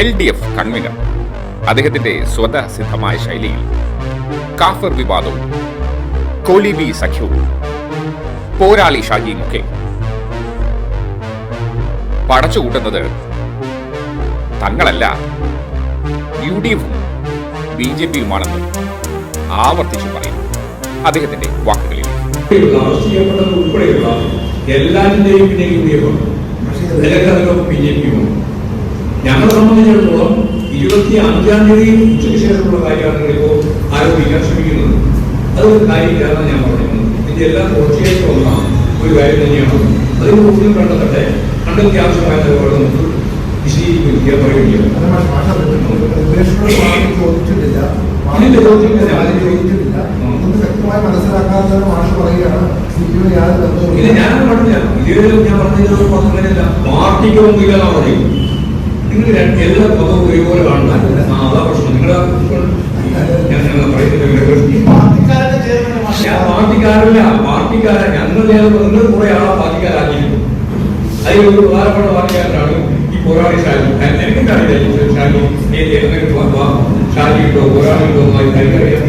L D F convener. അദ്ദേഹത്തിന്റെ സ്വതസിദ്ധമായ ശൈലിയിൽ കാഫർ വിവാദവും കോലിബി സഖ്യവും പോരാളി ഷാജിയുമൊക്കെ പടച്ചുകൂട്ടുന്നത് തങ്ങളല്ല യു ഡി എഫും ബി ജെ പിയുമാണെന്ന് ആവർത്തിച്ചു പറയുന്നു അദ്ദേഹത്തിന്റെ വാക്കുകളിൽ. എല്ലാത്തിന്റെയും ബി ജെ പിയും ഞങ്ങളെ സംബന്ധിച്ചിടത്തോളം ഇരുപത്തി അഞ്ചാം തീയതി ഉച്ചയ്ക്ക് ശേഷമുള്ള കാര്യമാണ് ഇപ്പോൾ ആരോപിക്കാൻ ശ്രമിക്കുന്നത്. അതൊരു കാര്യമില്ലാതെ ഞാൻ പറയുന്നത് ഇതിന്റെ എല്ലാം തുടർച്ചയായിട്ട് വന്ന ഒരു കാര്യം തന്നെയാണ്. അതിന് കൂടുതലും കണ്ടെത്തട്ടെ കണ്ടെത്തി ആവശ്യമായ നിലപാട് നമുക്ക് വിശദീകരിക്കുക വ്യക്തമായി മാഷ് പറയുകയാണ്. ഇത് ഞാൻ പറഞ്ഞില്ല. ഇതുവരെ ഞാൻ പറഞ്ഞത് പറഞ്ഞില്ല പാർട്ടിക്ക് മുമ്പില്ല എന്നാ പറയും നിങ്ങൾ എല്ലാ പദവും ഒരുപോലെ കാണുന്ന അതാ പ്രശ്നം. നിങ്ങളുടെ ഞാൻ ഞാൻ പാർട്ടിക്കാരല്ല പാർട്ടിക്കാരൻ ഞങ്ങൾ നിങ്ങൾ കുറെ ആളെ പാർട്ടിക്കാരാക്കിയിരുന്നു അതിൽ ഒരു പ്രധാനപ്പെട്ട പാർട്ടിക്കാരനാണ് ഈ പോരാളി ഷാജി. എനിക്കും അറിയില്ല ഷാജി? ഏത് ഏതെങ്കിലും പ- പ- ഷാജിയുണ്ടോ പോരാളിയുണ്ടോ എന്ന് എനിക്കറിയാം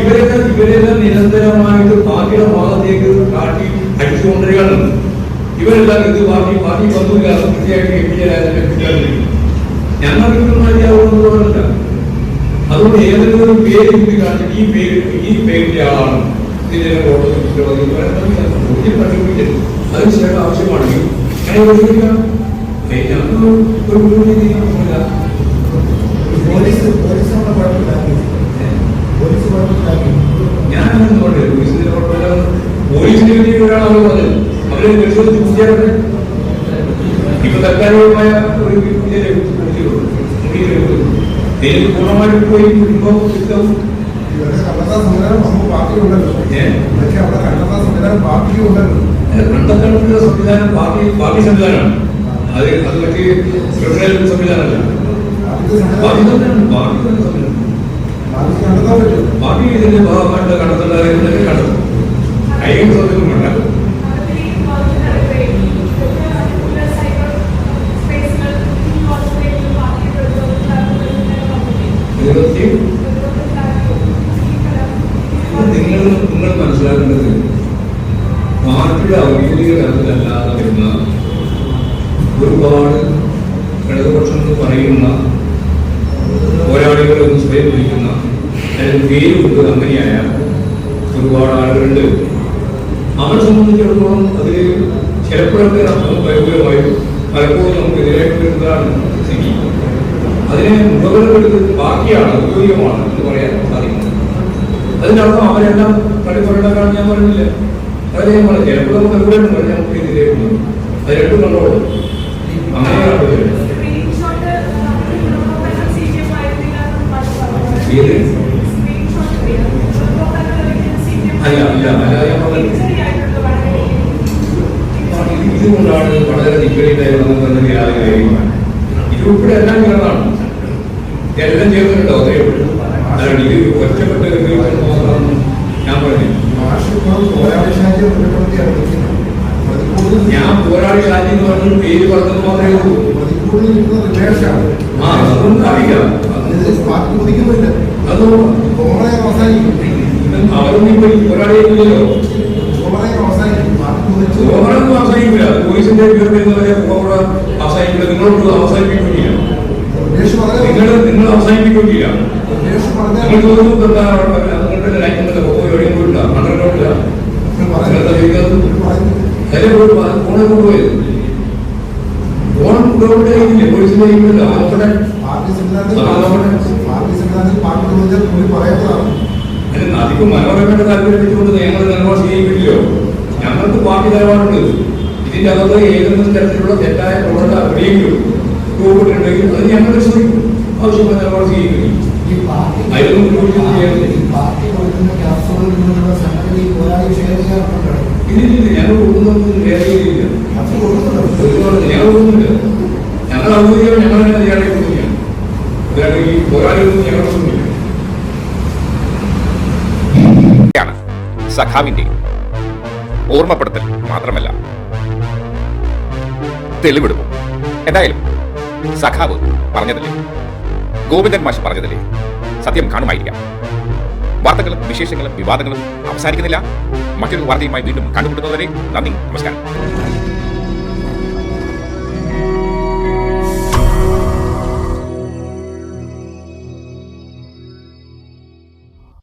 ഇവരെല്ലാം ഇവരെല്ലാം നിരന്തരമായിട്ട് പാർട്ടിയുടെ ഭാഗത്തേക്ക് കാട്ടി അടിച്ചുകൊണ്ടിരിക്കുകയാണ്. ഇവരെല്ലാം ഇത് പാർട്ടി പാർട്ടി വന്നില്ല തീർച്ചയായിട്ടും എം പി രാജനെ ഞങ്ങൾക്ക് ഇതൊന്നും അറിയാവുന്നതുകൊണ്ടല്ല അതുകൊണ്ട് ഏതെങ്കിലും ഒരു പേര് കൂടി കാണിച്ചിട്ട് ഈ പേര് ഈ പേരിന്റെ ആളാണ് ഇതിന്റെ ഫോട്ടോ കണ്ടുപിടിക്കരുത് അത് ചില ആവശ്യമാണെങ്കിൽ ഞാൻ ഉപയോഗിക്കാം ഞങ്ങൾക്ക് ഒരു ബുദ്ധിമുട്ട് ചെയ്യാൻ പറ്റില്ല. പോലീസ് പോലീസ് ഞാൻ നോക്കട്ടെ പോലീസിന്റെ കുഴപ്പമില്ല. പോലീസിനെ പറ്റി ഒരാളാണ് പറഞ്ഞത്. അവരെ പരിശോധിച്ച് പൂജയാകട്ടെ ഇപ്പൊ തൽക്കാലികമായ ഒരു ഇതിലെ ഇതിൽ പൂർണ്ണമായിട്ട് പോയി ഇപ്പൊ ഇപ്പം ഇവരുടെ കണ്ടെത്താൻ സംവിധാനം നമുക്ക് പാർട്ടിയുണ്ടല്ലോ ഏ? ഇതൊക്കെ അവിടെ കണ്ടെത്താൻ സംവിധാനം പാർട്ടിയുണ്ടല്ലോ കണ്ടെത്താനുള്ള സംവിധാനം പാർട്ടി പാർട്ടി സംവിധാനമാണ് അത് അത് മറ്റ് ക്രിമിനൽ സംവിധാനമല്ല പാർട്ടി പാർട്ടി സംവിധാനം സംവിധാനം പാർട്ടി തന്നെ സംവിധാനം പാർട്ടിക്ക് കണ്ടെത്താൻ പറ്റും പാർട്ടി ഇതിന്റെ ഭാഗമായിട്ട് കണ്ടെത്തേണ്ട നിങ്ങൾ നിങ്ങൾ മനസ്സിലാക്കേണ്ടത് പാർട്ടിയുടെ ഔദ്യോഗിക തലത്തിലല്ലാതെ വരുന്ന ഒരുപാട് ഇടതുപക്ഷം പറയുന്ന പോരാളികൾ എന്ന് സ്വയം വിളിക്കുന്ന അല്ലെങ്കിൽ പേര് കൊണ്ട് അങ്ങനെയായ ഒരുപാട് ആളുകളുണ്ട്. അവരെ സംബന്ധിച്ചിടത്തോളം അതിൽ ചിലപ്പോഴൊക്കെ നമുക്ക് ഭയങ്കരമായും പലപ്പോഴും നമുക്ക് എതിരായിട്ട് വരുന്നതാണ് സ്ഥിതി അതിനെ മുഖവിലക്കെടുത്ത് ബാക്കിയാണ് ഉപയോഗമാണ് എന്ന് പറയാൻ സാധിക്കുന്നത് അതിനർത്ഥം അവരെല്ലാം കളിപ്പുറണ്ടാക്കാൻ ഞാൻ പറഞ്ഞില്ല? അതെ പറഞ്ഞു ചിലപ്പോൾ നമുക്ക് എവിടെയാണ് പറഞ്ഞാൽ നമുക്ക് എതിരേക്കുന്നത് അത് രണ്ടും കണ്ടോളൂ. അങ്ങനെയാണ് വരുന്നത്. അല്ല അല്ല അല്ല ഞാൻ പറഞ്ഞില്ല ഇതുകൊണ്ടാണ് വളരെ നിഗ്രഹിതായിരുന്നു ഇത് ഉൾപ്പെടെ എല്ലാം ചേർന്നാണ് എല്ലാം ചെയ്യുന്നുണ്ടോ? അത്രയേ ഉള്ളൂ. അതാണ് ഇത് ഒറ്റപ്പെട്ട ഞാൻ പറഞ്ഞു ഞാൻ പോരാളി ഷാജി എന്ന് പറഞ്ഞ പേര് പറഞ്ഞത് മാത്രമേ ഉള്ളൂ. ആ അവരൊന്നും ഇപ്പൊ പോരാളിയില്ലല്ലോ ഓവറൊന്നും അവസാനിക്കില്ല. പോലീസിന്റെ പേര് അവസാനിക്കില്ല. നിങ്ങളോട് അവസാനിപ്പിക്കില്ല പറഞ്ഞ നിങ്ങൾ ചോദിച്ചു എന്താ? നിങ്ങളുടെ രാജ്യങ്ങളുടെ എവിടെയും പോയിട്ടില്ല കണ്ടിട്ടില്ല നിങ്ങളെന്താ ചോദിക്കാത്തത് അതിലെ പോയി ഫോണെ കൊണ്ടുപോയത്. ഫോൺ കൊണ്ടുപോയിട്ടില്ല പോലീസിന്റെ കയ്യിലില്ല അതിന് അധികം മനോരമയുടെ താല്പര്യം വെച്ചുകൊണ്ട് ഞങ്ങൾ നിലപാട് സ്വീകരിക്കില്ലയോ ഞങ്ങൾക്ക് പാർട്ടി നിലപാടുണ്ട് ഇതിന്റെ അകത്ത് ഏതെങ്കിലും തരത്തിലുള്ള തെറ്റായ പ്രവണത എവിടെയെങ്കിലും രൂപപ്പെട്ടിട്ടുണ്ടെങ്കിൽ അത് ഞങ്ങൾ പരിശോധിക്കും ആവശ്യമായ നിലപാട് സ്വീകരിക്കും ഈ പാർട്ടി അതിലൊന്നും ചോദിച്ചൊന്നും ചെയ്യാനില്ല. ഈ പാർട്ടി കൊടുക്കുന്ന ക്യാപ്സുകളിൽ നിന്നുള്ള സംഗതി ഈ പോരാളി ഷെയർ ഇതിലില്ല ഞങ്ങൾ കൊടുക്കുന്നൊന്നും വേറെ രീതിയില്ല അത് കൊടുക്കുന്നുണ്ട് ഒരുപാട് ഞങ്ങൾ കൊടുക്കുന്നില്ല ഞങ്ങൾ ഔദ്യോഗികം ഞങ്ങൾ തന്നെ ഇയാളെ കൊടുക്കുകയാണ് ഈ പോരാളികളൊന്നും ഞങ്ങൾ സഖാവിന്റെ ഓർമ്മപ്പെടുത്തൽ മാത്രമല്ല. തെളിവെടുപ്പും. എന്തായാലും സഖാവ് പറഞ്ഞതല്ലേ ഗോവിന്ദൻ മാഷ് പറഞ്ഞതല്ലേ സത്യം കാണുമായിരിക്കാം. വാർത്തകളും വിശേഷങ്ങളും വിവാദങ്ങളും അവസാനിക്കുന്നില്ല. മറ്റൊരു വാർത്തയുമായി വീണ്ടും കണ്ടുമുട്ടുന്നതുവരെ നന്ദി നമസ്കാരം.